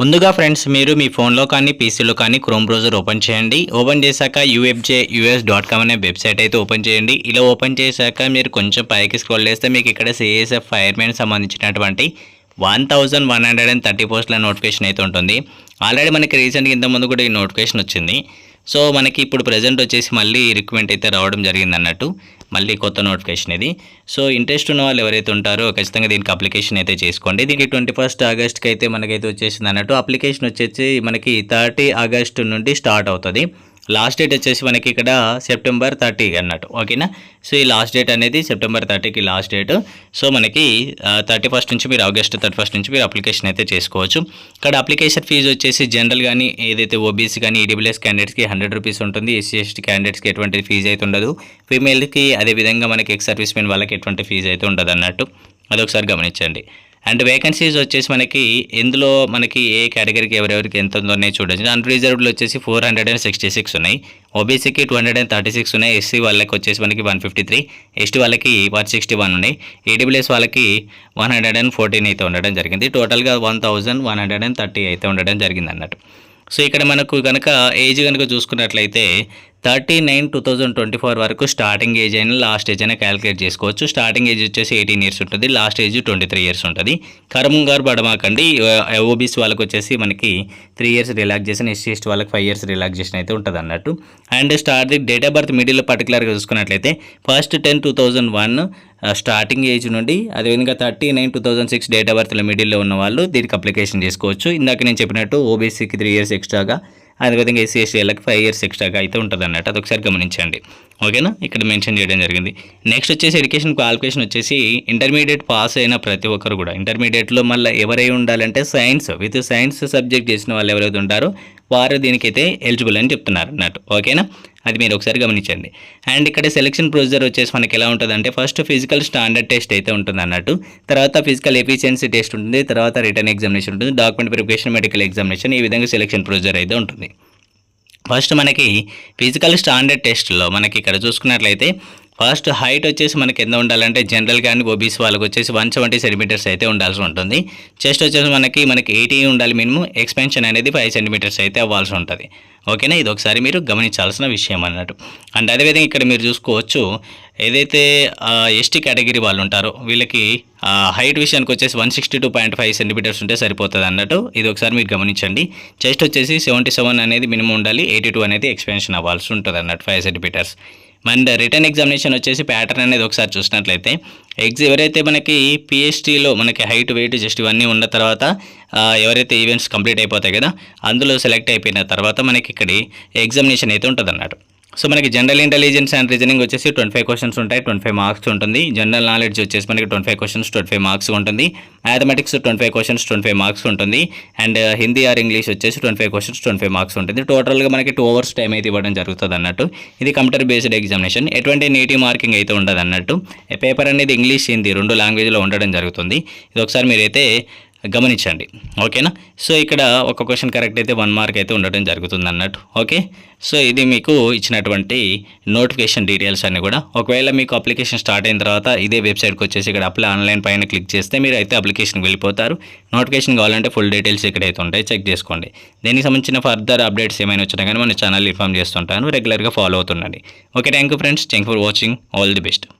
ముందుగా ఫ్రెండ్స్ మీరు మీ ఫోన్లో కానీ పీసీలో కానీ క్రోమ్ బ్రౌజర్ ఓపెన్ చేయండి. ఓపెన్ చేశాక యూఎఫ్జే యూఎస్ డాట్ కామ్ అనే వెబ్సైట్ అయితే ఓపెన్ చేయండి. ఇలా ఓపెన్ చేశాక మీరు కొంచెం పైకి స్క్రోల్ చేస్తే మీకు ఇక్కడ సిఎస్ఎఫ్ ఫైర్మెన్ సంబంధించినటువంటి one thousand one hundred and thirty పోస్టుల నోటిఫికేషన్ అయితే ఉంటుంది. ఆల్రెడీ మనకి రీసెంట్గా ఇంతకుముందు కూడా ఈ నోటిఫికేషన్ వచ్చింది. సో మనకి ఇప్పుడు ప్రజెంట్ వచ్చేసి మళ్ళీ రిక్రూట్మెంట్ అయితే రావడం జరిగింది అన్నట్టు. మళ్ళీ కొత్త నోటిఫికేషన్ ఇది. సో ఇంట్రెస్ట్ ఉన్న వాళ్ళు ఎవరైతే ఉంటారో ఖచ్చితంగా దీనికి అప్లికేషన్ అయితే చేసుకోండి. దీనికి ట్వంటీ ఫస్ట్ ఆగస్ట్కి అయితే మనకైతే వచ్చేసింది అన్నట్టు. అప్లికేషన్ వచ్చేసి మనకి థర్టీ ఆగస్ట్ నుండి స్టార్ట్ అవుతుంది. లాస్ట్ డేట్ వచ్చేసి మనకి ఇక్కడ సెప్టెంబర్ థర్టీ అన్నట్టు ఓకేనా? సో ఈ లాస్ట్ డేట్ అనేది సెప్టెంబర్ థర్టీకి లాస్ట్ డేట్. సో మనకి థర్టీ ఫస్ట్ నుంచి మీరు ఆగస్ట్ థర్టీ ఫస్ట్ నుంచి మీరు అప్లికేషన్ అయితే చేసుకోవచ్చు. ఇక్కడ అప్లికేషన్ ఫీజు వచ్చేసి జనరల్ కానీ ఏదైతే ఓబీసీ కానీ ఈడబ్ల్యూఎస్ క్యాండిడేట్స్కి హండ్రెడ్ రూపీస్ ఉంటుంది. ఎస్సీ ఎస్టీ క్యాండిడేట్స్కి ఎటువంటి ఫీజు అయితే ఉండదు. ఫీమేల్కి అదేవిధంగా మనకి ఎక్స్ సర్వీస్ మెన్ వాళ్ళకి ఎటువంటి ఫీజు అయితే ఉండదు అన్నట్టు. అదొకసారి గమనించండి. అండ్ వేకెన్సీస్ వచ్చేసి మనకి ఇందులో మనకి ఏ కేటగిరీకి ఎవరెవరికి ఎంత ఉందో చూడండి. చూడొచ్చు అన్రిజర్వ్డ్లో వచ్చేసి four hundred and sixty six ఉన్నాయి. ఓబీసీకి two hundred and thirty six ఉన్నాయి. ఎస్సీ వాళ్ళకి వచ్చేసి మనకి వన్ ఫిఫ్టీ త్రీ ఎస్టీ వాళ్ళకి వన్ సిక్స్టీ వన్ ఉన్నాయి. ఈడబ్ల్యూఎస్ వాళ్ళకి వన్ హండ్రెడ్ అండ్ ఫోర్టీన్ అయితే ఉండడం జరిగింది. టోటల్గా one thousand one hundred and thirty అయితే ఉండడం జరిగింది అన్నట్టు సో ఇక్కడ మనకు కనుక ఏజ్ కనుక చూసుకున్నట్లయితే thirty nine two thousand twenty four వరకు స్టార్టింగ్ ఏజ్ అయినా లాస్ట్ ఏజ్ అయినా క్యాలిక్యులేట్ చేసుకోవచ్చు. స్టార్టింగ్ ఏజ్ వచ్చేసి ఎయిటీన్ ఇయర్స్ ఉంటుంది last age twenty three years ఉంటుంది. కరముంగారు బడమాకండి ఓబీసీ వాళ్ళకి వచ్చేసి మనకి three years relaxation SC ST వాళ్ళకి ఫైవ్ ఇయర్స్ రిలాక్సేషన్ అయితే ఉంటుంది అన్నట్టు. And start the date of birth middle పర్టికులర్గా చూసుకున్నట్లయితే first ten two thousand one starting age నుండి అదేవిధంగా thirty nine two thousand six date of బర్త్లో మిడిల్లో ఉన్న వాళ్ళు దీనికి అప్లికేషన్ చేసుకోవచ్చు. ఇందాక నేను చెప్పినట్టు ఓబీసీకి త్రీ ఇయర్స్ ఎక్స్ట్రాగా అదేవిధంగా ఎస్సీ ఎస్టీలకు ఫైవ్ ఇయర్స్ ఎక్స్ట్రాగా అయితే ఉంటుంది అన్నట్టు ఒకసారి గమనించండి. ఓకేనా? ఇక్కడ మెన్షన్ చేయడం జరిగింది. నెక్స్ట్ వచ్చేసి ఎడ్యుకేషన్ క్వాలిఫికేషన్ వచ్చేసి ఇంటర్మీడియట్ పాస్ అయిన ప్రతి ఒక్కరు కూడా. ఇంటర్మీడియట్లో మళ్ళీ ఎవరై ఉండాలంటే సైన్స్ విత్ సైన్స్ సబ్జెక్ట్ చేసిన వాళ్ళు ఎవరైతే ఉంటారో వారు దీనికైతే ఎలిజిబుల్ అని చెప్తున్నారు అన్నట్టు. ఓకేనా అది మీరు ఒకసారి గమనించండి. అండ్ ఇక్కడ సెలక్షన్ ప్రొసీజర్ వచ్చేసి మనకి ఎలా ఉంటుందంటే ఫస్ట్ ఫిజికల్ స్టాండర్డ్ టెస్ట్ అయితే ఉంటుంది అన్నట్టు. తర్వాత ఫిజికల్ ఎఫిషియన్సీ టెస్ట్ ఉంటుంది తర్వాత రిటర్న్ ఎగ్జామినేషన్ ఉంటుంది డాక్యుమెంట్ వెరిఫికేషన్ మెడికల్ ఎగ్జామినేషన్ ఈ విధంగా సెలక్షన్ ప్రొసీజర్ అయితే ఉంటుంది. ఫస్ట్ మనకి ఫిజికల్ స్టాండర్డ్ టెస్ట్లో మనకి ఇక్కడ చూసుకున్నట్లయితే ఫస్ట్ హైట్ వచ్చేసి మనకి ఎంత ఉండాలంటే జనరల్ కానీ ఓబీసీ వాళ్ళకి వచ్చేసి వన్ సెవెంటీ సెంటీమీటర్స్ అయితే ఉండాల్సి ఉంటుంది. చెస్ట్ వచ్చేసి మనకి మనకి ఎయిటీ ఉండాలి మినిమం. ఎక్స్పెన్షన్ అనేది ఫైవ్ సెంటీమీటర్స్ అయితే అవ్వాల్సి ఉంటుంది. ఓకేనా? ఇది ఒకసారి మీరు గమనించాల్సిన విషయం అన్నట్టు. అండ్ అదేవిధంగా ఇక్కడ మీరు చూసుకోవచ్చు ఏదైతే ఎస్టీ కేటగిరీ వాళ్ళు ఉంటారో వీళ్ళకి హైట్ విషయానికి వచ్చేసి one sixty two point five centimetres ఉంటే సరిపోతుంది అన్నట్టు. ఇది ఒకసారి మీరు గమనించండి. చెస్ట్ వచ్చేసి సెవెంటీ సెవెన్ అనేది మినిమం ఉండాలి. ఎయిటీ టూ అనేది ఎక్స్పెన్షన్ అవ్వాల్సి ఉంటుంది అన్నట్టు five centimetres. And written examination వచ్చేసి ప్యాటర్న్ అనేది ఒకసారి చూసినట్లయితే ఎగ్జ్ ఎవరైతే మనకి పిహెచ్డీలో మనకి హైట్ వెయిట్ జస్ట్ ఇవన్నీ ఉన్న తర్వాత ఎవరైతే ఈవెంట్స్ కంప్లీట్ అయిపోతాయి కదా అందులో సెలెక్ట్ అయిపోయిన తర్వాత మనకి ఇక్కడ ఎగ్జామినేషన్ అయితే ఉంటుంది అన్నట్టు సో మనకి జనరల్ ఇంటెలిజెన్స్ అండ్ రీజనింగ్ వచ్చేసి ట్వంటీ ఫైవ్ క్వశ్చన్స్ ఉంటాయి ట్వంటీ ఫైవ్ మార్క్స్ ఉంటుంది. జనరల్ నాలెడ్జ్ వచ్చేసి మనకి twenty five questions twenty five marks ఉంటుంది. Mathematics twenty five questions twenty five marks ఉంటుంది అండ్ హిందీ ఆర్ ఇంగ్లీష్ వచ్చేసి twenty five questions twenty five marks ఉంటుంది టోటల్గా మనకి టూ అవర్స్ టైం అయితే ఇవ్వడం జరుగుతుంది అన్నట్టు. ఇది కంప్యూటర్ బేస్డ్ ఎగ్జామినేషన్ ఎటువంటి నేటివ్ మార్కింగ్ అయితే ఉండదు అన్నట్టు. పేపర్ అనేది ఇంగ్లీష్ హిందీ రెండు లాంగ్వేజ్లో ఉండడం జరుగుతుంది. ఇది ఒకసారి మీరైతే గమనించండి. ఓకేనా? సో ఇక్కడ ఒక క్వశ్చన్ కరెక్ట్ అయితే వన్ మార్క్ అయితే ఉండడం జరుగుతుంది అన్నట్టు ఓకే? సో ఇది మీకు ఇచ్చినటువంటి నోటిఫికేషన్ డీటెయిల్స్ అన్నీ కూడా. ఒకవేళ మీకు అప్లికేషన్ స్టార్ట్ అయిన తర్వాత ఇదే వెబ్సైట్కి వచ్చేసి ఇక్కడ అప్లై ఆన్లైన్ పైన క్లిక్ చేస్తే మీరు అయితే అప్లికేషన్కి వెళ్ళిపోతారు. నోటిఫికేషన్ కావాలంటే ఫుల్ డీటెయిల్స్ ఇక్కడైతే ఉంటాయి. చెక్ చేసుకోండి. దీనికి సంబంధించిన ఫర్దర్ అప్డేట్స్ ఏమైనా వచ్చినా కానీ మన ఛానల్ ఇన్ఫామ్ చేస్తుంటాను. రెగ్యులర్గా follow అవుతుండండి. Okay thank you friends. Thank for watching. All the best.